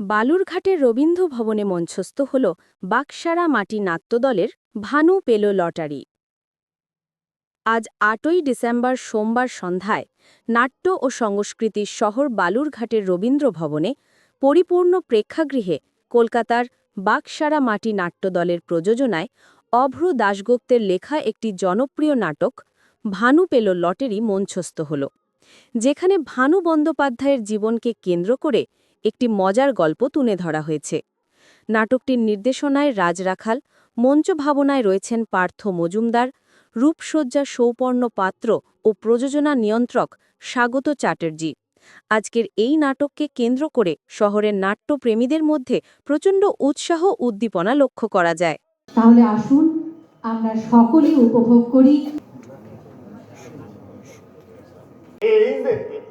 বালুরঘাটের রবীন্দ্র ভবনে মঞ্চস্থ হল বাকসারা মাটি নাট্যদলের ভানু পেল লটারি। আজ আটই ডিসেম্বর সোমবার সন্ধ্যায় নাট্য ও সংস্কৃতির শহর বালুরঘাটের রবীন্দ্র ভবনে পরিপূর্ণ প্রেক্ষাগৃহে কলকাতার বাকসারা মাটি নাট্যদলের প্রযোজনায় অভ্র দাশগুপ্তের লেখা একটি জনপ্রিয় নাটক ভানু পেল লটারি মঞ্চস্থ হল, যেখানে ভানু বন্দ্যোপাধ্যায়ের জীবনকে কেন্দ্র করে একটি মজার গল্প তুলে ধরা হয়েছে। নাটকটির নির্দেশনায় রাজ রাখাল মঞ্চ ভাবনায় রয়েছেন পার্থ মজুমদার রূপসজ্জা সৌপর্ণ পাত্র ও প্রযোজনা নিয়ন্ত্রক স্বাগত চ্যাটার্জি। আজকের এই নাটককে কেন্দ্র করে শহরের নাট্যপ্রেমীদের মধ্যে প্রচণ্ড উৎসাহ উদ্দীপনা লক্ষ্য করা যায়। তাহলে আসুন আমরা সকলেই উপভোগ করি।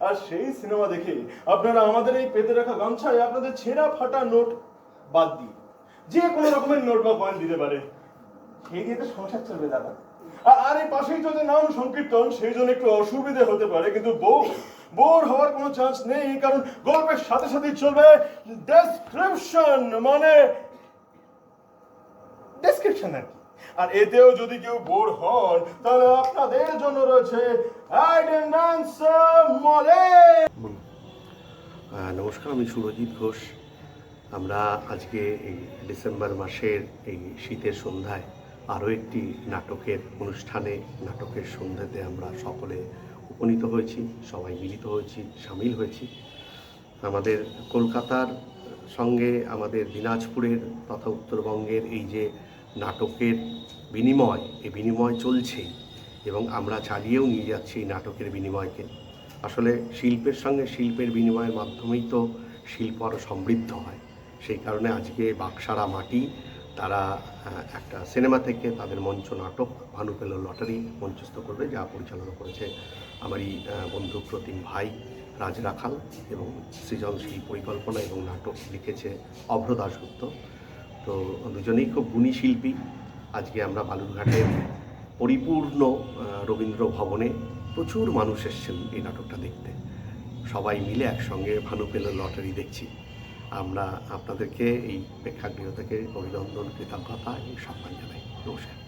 আর সেই সিনেমা দেখে আপনারা আমাদের এই পেতে রাখা গামছায় আপনাদের ছেঁড়া ফাটা নোট বাদ দিয়ে যে কোনো রকমের নোট বা কয়েন দিতে পারে সেই দিয়ে তো সংসার চলবে দাদা। আর- এই পাশেই চলছে নাম সংকীর্তন, সেই জন্য একটু অসুবিধে হতে পারে, কিন্তু বউ বোর হওয়ার কোনো চান্স নেই, কারণ গল্পের সাথে সাথেই চলবে ডেসক্রিপশন মানে ডেসক্রিপশন আর কি। আর এতেও যদি কেউ বোর হন, তাহলে আপনাদের জন্য রয়েছে নমস্কার, আমি সুরজিৎ ঘোষ। আমরা আজকে এই ডিসেম্বর মাসের এই শীতের সন্ধ্যায় আরও একটি নাটকের অনুষ্ঠানে, নাটকের সন্ধ্যাতে আমরা সকলে উপনীত হয়েছি, সবাই মিলিত হয়েছি, সামিল হয়েছি। আমাদের কলকাতার সঙ্গে আমাদের দিনাজপুরের তথা উত্তরবঙ্গের এই যে নাটকের বিনিময় এই বিনিময় চলছেই এবং আমরা চালিয়েও নিয়ে যাচ্ছি এই নাটকের বিনিময়কে। আসলে শিল্পের সঙ্গে শিল্পের বিনিময়ের মাধ্যমেই তো শিল্প আরও সমৃদ্ধ হয়। সেই কারণে আজকে বাক্সারা মাটি, তারা একটা সিনেমা থেকে তাদের মঞ্চ নাটক ভানু পেল লটারি মঞ্চস্থ করবে, যা পরিচালনা করেছে আমারই বন্ধু প্রতিম ভাই রাজ রাখাল এবং সৃজনশীল পরিকল্পনা এবং নাটক লিখেছে অভ্র দাশগুপ্ত। তো দুজনেই খুব গুণী শিল্পী। আজকে আমরা বালুরঘাটের পরিপূর্ণ রবীন্দ্র ভবনে প্রচুর মানুষ এসছেন এই নাটকটা দেখতে। সবাই মিলে একসঙ্গে ভানু পেল লটারি দেখছি। আমরা আপনাদেরকে এই প্রেক্ষাগৃহ থেকে অভিনন্দন, কৃতজ্ঞতা এবং সম্মান জানাই। নমস্কার।